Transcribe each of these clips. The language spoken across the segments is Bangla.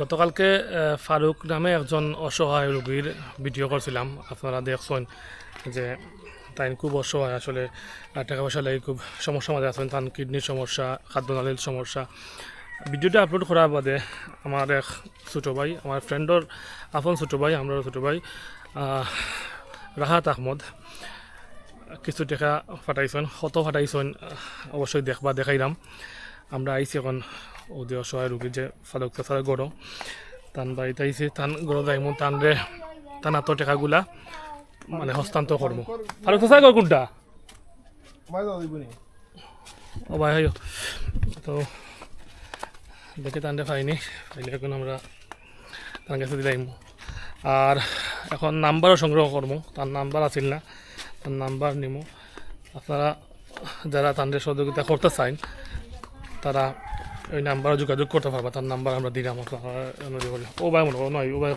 গতকালকে ফারুক নামে একজন অসহায় রোগীর ভিডিও করছিলাম। আপনারা দেখছেন যে তাই খুব অসহায়, আসলে টাকা পয়সা লাগে খুব সমস্যা মাঝে আছেন। তার কিডনির সমস্যা খাদ্যনালীর সমস্যা। ভিডিওটা আপলোড করার বাদে আমার এক ছোটো ভাই, আমার ফ্রেন্ডর আপন ছোটো ভাই আমরা ছোটো ভাই রাহাত আহমদ, কিছু টাকা ফাটাইছেন কত ফাটাইছেন, অবশ্যই দেখবা, দেখাইলাম। আমরা আইছি এখন ওদের অসহায় রুগী যে ফালক চাষার গড় তান বাড়িতে আইছি তান গড় যাইমু তান রে তান আত টাকাগুলা মানে হস্তান্তর করব ফালক চাষার গড় কোনটা? ও ভাই হয় তো দেখে তানরে পাইনি পাইলে এখন আমরা তার কাছে দিলাইমু আর এখন নাম্বারও সংগ্রহ করব তার নাম্বার আছিল না তার নাম্বার নিমু। আপনারা যারা তাদের সহযোগিতা করতে চান তারা ওই নাম্বারে যোগাযোগ করতে পারবা তার নাম্বার আমরা দিলাম ও ভাই মনে ও ভাই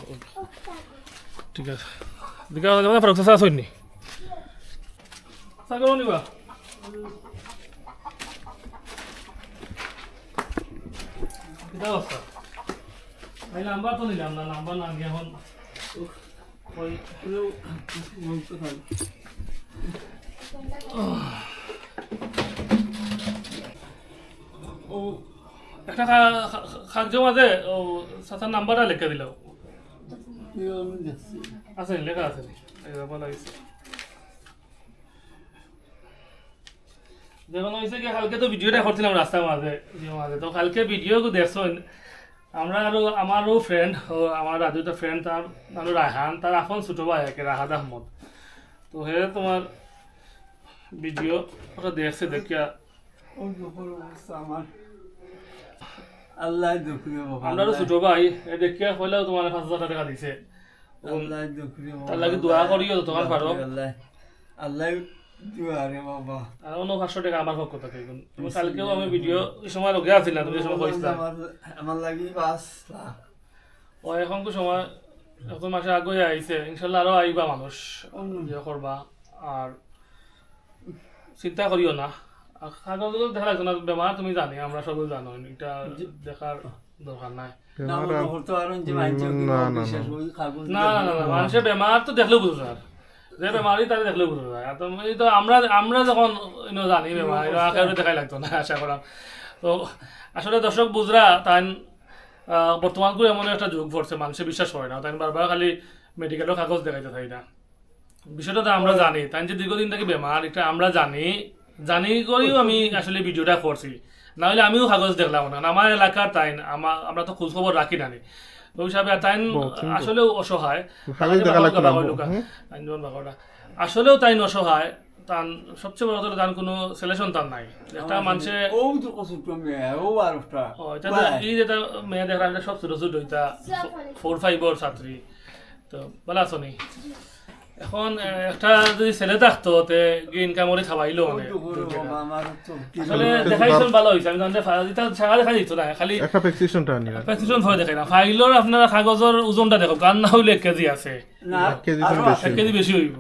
ঠিক আছে দিকে মানে ফারুক চাষা আসেননি চাকর নিবা নাম্বার তো নিলাম না নাম্বার না এখন ওই একটা খাক জমা দে ও, সাতার নাম্বারটা লিখে দিল। আছে, লেখা আছে। লাগিছে যেমন হয়েছে। কি, কালকে তো ভিডিওটা করছিলাম রাস্তার মাঝে যে মাঝে। তো কালকে ভিডিও দেখছেন, আমরা আরও আমারও ফ্রেন্ড আমার রাজুটা ফ্রেন্ড তার নাম রায়হান তার এখন ছোট ভাই একে রাহাত আহমদ। তো হে তোমার ভিডিও ওটা দেখছে দেখিয়া আল্লাহ দুঃখী আমরা ছোট ভাই এ দেখিয়া তোমার টাকা দিছে। আল্লাহ দুঃখী তার লাগি দোয়া করিও তোমার পারো আল্লাহ আল্লাহ দোয়া রে বাবা আর অন্য পাঁচশো টাকা আমার পক্ষ থেকে তুমি কালকেও আমি ভিডিও এই সময় লগে আছি না তুমি সময় কইছিলা। আমার- লাগি পাঁচ লাখ। ও এখন তো সময় এখন মাসে আগে আইছে ইনশাল্লাহ আরও আইবা মানুষ। ইয়ে করবা আর চিন্তা করিও না। দেখা লাগছে না বেমার তুমি জানি আমরা সবাই জানো এটা দেখার দরকার নাই। না মনে না, না, করি মানুষের বেমার তো দেখলেও বুঝো স্যার যে বেমারই তারা দেখলেও বুঝো যায় আর তো আমরা আমরা যখন জানি বেমার দেখাই লাগতো না আশা করাম তো আসলে দর্শক বুঝরা তাই বর্তমান করে এমন একটা যুগ পড়ছে মানুষে বিশ্বাস করে না। তাই বারবার খালি মেডিকেলের কাগজ দেখাইতে থাকি না বিষয়টা তো আমরা জানি তাই যে দীর্ঘদিন থেকে বেমার এটা আমরা জানি জানি করেও আমি আসলে ভিডিওটা করছি না হলে আমিও কাগজ দেখলাম না। আমার এলাকার তাই আমার আমরা তো খোঁজ খবর রাখি না নি। ওই হিসাবে তাই আসলেও অসহায় আসলেও তাই অসহায়। তার সবচেয়ে বড় কথা তার কোনো সিলেকশন তার নাই। একটা মানুষে ও তো কষ্ট মেয়ে ও আর একটা ও, এটা এই যেটা মেয়ে দেখা সব ছোট ফোর ফাইভর ছাত্রী তো নি এখন একটা যদি ছেলে থাকতো তে ইনকাম করে খাওয়াইলো মানে। বাবা আমার তো কি আসলে দেখাইছেন ভালো হয়েছে আমি জানতে এটা ছাড়া দেখা দিত না খালি একটা প্রেসক্রিপশনটা নিয়ে প্রেসক্রিপশন ধরে দেখাই না। ফাইলর আপনারা কাগজের ওজনটা দেখো গান না হইলে এক কেজি আছে। না এক কেজি বেশি হইব।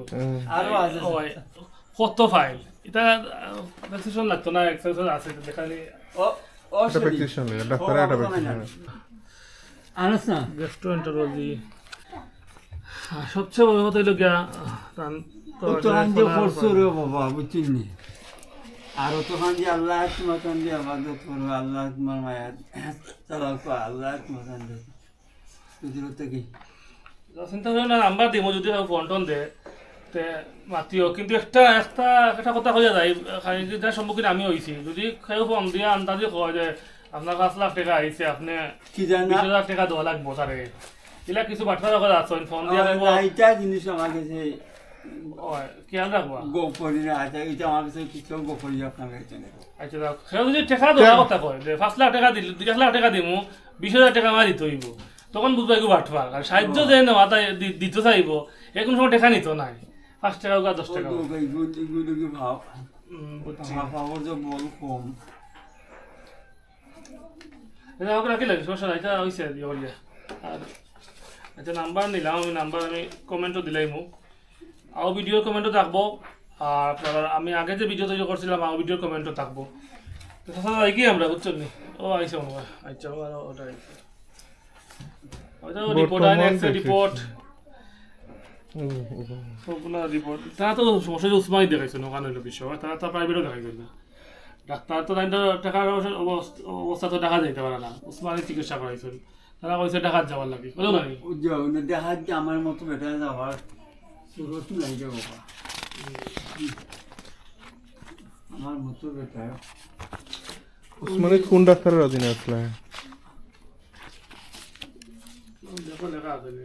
আরও আছে। কত ফাইল? এটা প্রেসক্রিপশন লাগতো না এক্সেল আছে দেখালি ও ও প্রেসক্রিপশন করে। প্রেসক্রিপশন আনস না? গ্যাস্ট্রোএন্টারোলজি সবচেয়ে বড় কথা হইল গিয়া তান তো ও তো হান্দি করছ রে বাবা বুঝছেন নি? আর ও তো আল্লাহ তোমার কান্দি আবাদত করো আল্লাহ তোমার মায়া চালাও আল্লাহ তোমার কান্দি বুঝলো তো কি? চিন্তা করে না নাম্বার দিব যদি ফোন টোন দে। তে মাতিও কিন্তু একটা একটা একটা কথা হয়ে যায় সম্মুখীন আমি হয়েছি যদি কেউ ফোন দিয়ে আন্দাজি কয় যে আপনার পাঁচ লাখ টাকা আইছে আপনি কি জানা? বিশ হাজার টাকা দেওয়া লাগবো তারে। এগুলা কিছু কথা আছে ফোন দিয়ে দিব এইটা জিনিস আমার কাছে ওই, খেয়াল রাখবা গোপরি না আছে এটা আমার কাছে কিছু গোপরি আপনার কাছে আচ্ছা দাও সেও যদি টাকা দেওয়ার কথা কয়। যে পাঁচ লাখ টাকা দিল দুই এক লাখ টাকা দিমু বিশ হাজার টাকা আমার দিতে হইব তখন বুঝবা এগুলো বাটফার আর সাহায্য যে নেওয়া তাই দি- দিতে চাইব এখন সময় টাকা নিত নাই। পাঁচ টাকা হোক আর দশ টাকা হোক। ভাব উম, যে বল কম। এটা আমাকে রাখি লাগে সমস্যা নাই। এটা হয়েছে আর আচ্ছা নাম্বার নিলাম আমি নাম্বার আমি কমেন্টও দিলাই মোক। আও ভিডিওর কমেন্টও থাকব। আর আপনার আমি আগে যে ভিডিও তৈরি করছিলাম আও ভিডিওর কমেন্টও থাকব। তো সব কি আমরা বুঝছেন ও আইসা মনে হয় আচ্ছা ও আর ওটা রিপোর্ট আইন দেখেছি। রিপোর্ট হুম, হুম। সবগুলা রিপোর্ট তারা তো সমস্যা যে উসমানি দেখাইছে ওখান হইল বিষয়। তারা তো প্রাইভেটও দেখাইছে না ডাক্তার তো তাই টাকার অবস্থা- অবস্থা তো দেখা যাইতে পারে না উসমানি চিকিৎসা করাইছিল তারা কইছে ঢাকাত যাওয়ার লাগে। বলো না নি? দেখা যে আমার মতো বেটা যাওয়ার সুরত নাই রে বাবা। আমার মতো বেটা। উসমানী কোন ডাক্তারের অধীনে আসলে? দেখো লেখা আছে নি,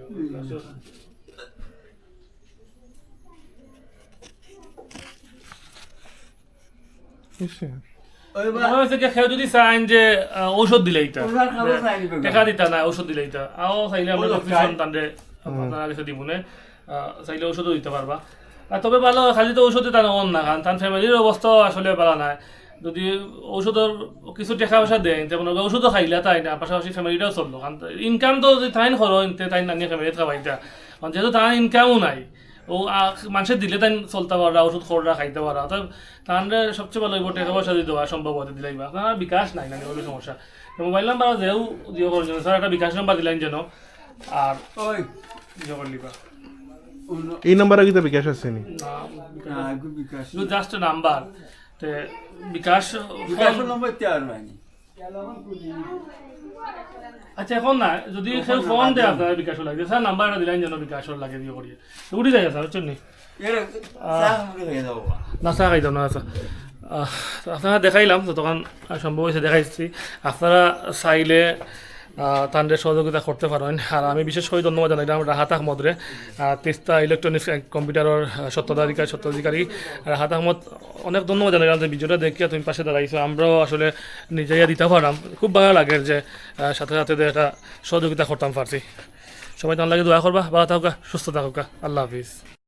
ইসে, যদি চাইন যে ঔষধ দিলে এটা ওনার খাবার চাইনি বেগম। টাকা দিতা না ঔষধ দিলে এটা আও চাইলে আমরা ওই কিছু চাই। আপনারা কাছে দিবনে চাইলে ঔষধও দিতে পারবা। তবে ভালো খালি তো ঔষধে তার অন না কারণ তার ফ্যামিলির অবস্থা আসলে ভালো নাই। যদি ঔষধের কিছু টাকা পয়সা দেয় তেমন ঔষধও খাইলে তাই না পাশাপাশি ফ্যামিলিটাও চলল। কারণ ইনকাম তো যদি তাই খরচ তাই নানিয়ে ফ্যামিলি খাবাইটা কারণ যেহেতু তার ইনকামও নাই ও আ- মানুষের দিলে তাই চলতে পারা ওষুধ খররা খাইতে পারা তো তাহলে সবচেয়ে ভালো হইব টাকা পয়সা দিতে পারা সম্ভব হতে দিলাই বা আপনার বিকাশ নাই না ওই সমস্যা। মোবাইল নাম্বার যেও জিও করার জন্য স্যার একটা বিকাশ নাম্বার দিলেন যেন আর ওই জিও করে লিবা অন্য এই নাম্বারে কি বিকাশ আছে নি? না আগে বিকাশ জাস্ট নাম্বার তে বিকাশ বিকাশের নম্বর তেয়ার হয়নি আচ্ছা এখন না যদি সে ফোন দেয় আপনার বিকাশ লাগে। স্যার নাম্বারটা দিলেন যেন বিকাশ লাগে দিয়ে করিয়ে উঠে যায় স্যার বুঝছেন না চা। নাচা খাইতাম না আচ্ছা। আপনারা দেখাইলাম যতক্ষণ সম্ভব হয়েছে দেখাইছি আপনারা চাইলে তাদের সহযোগিতা করতে পারেন। আর আমি বিশেষ করে ধন্যবাদ জানাইলাম রাহাত আহমদরে আহ, তিস্তা ইলেকট্রনিক্স কম্পিউটারের সত্ত্বাধিকারী সত্ত্বাধিকারী। রাহাত আহমদ অনেক ধন্যবাদ জানাইলাম যে ভিডিওটা দেখিয়া তুমি পাশে দাঁড়াইছো আমরাও আসলে নিজেই দিতে পারলাম। খুব ভালো লাগে যে সাথে সাথে একটা সহযোগিতা করতাম পারছি। সবাই তার লাগে দোয়া করবা ভালো থাকুকা সুস্থ থাকুকা আল্লাহ হাফিজ।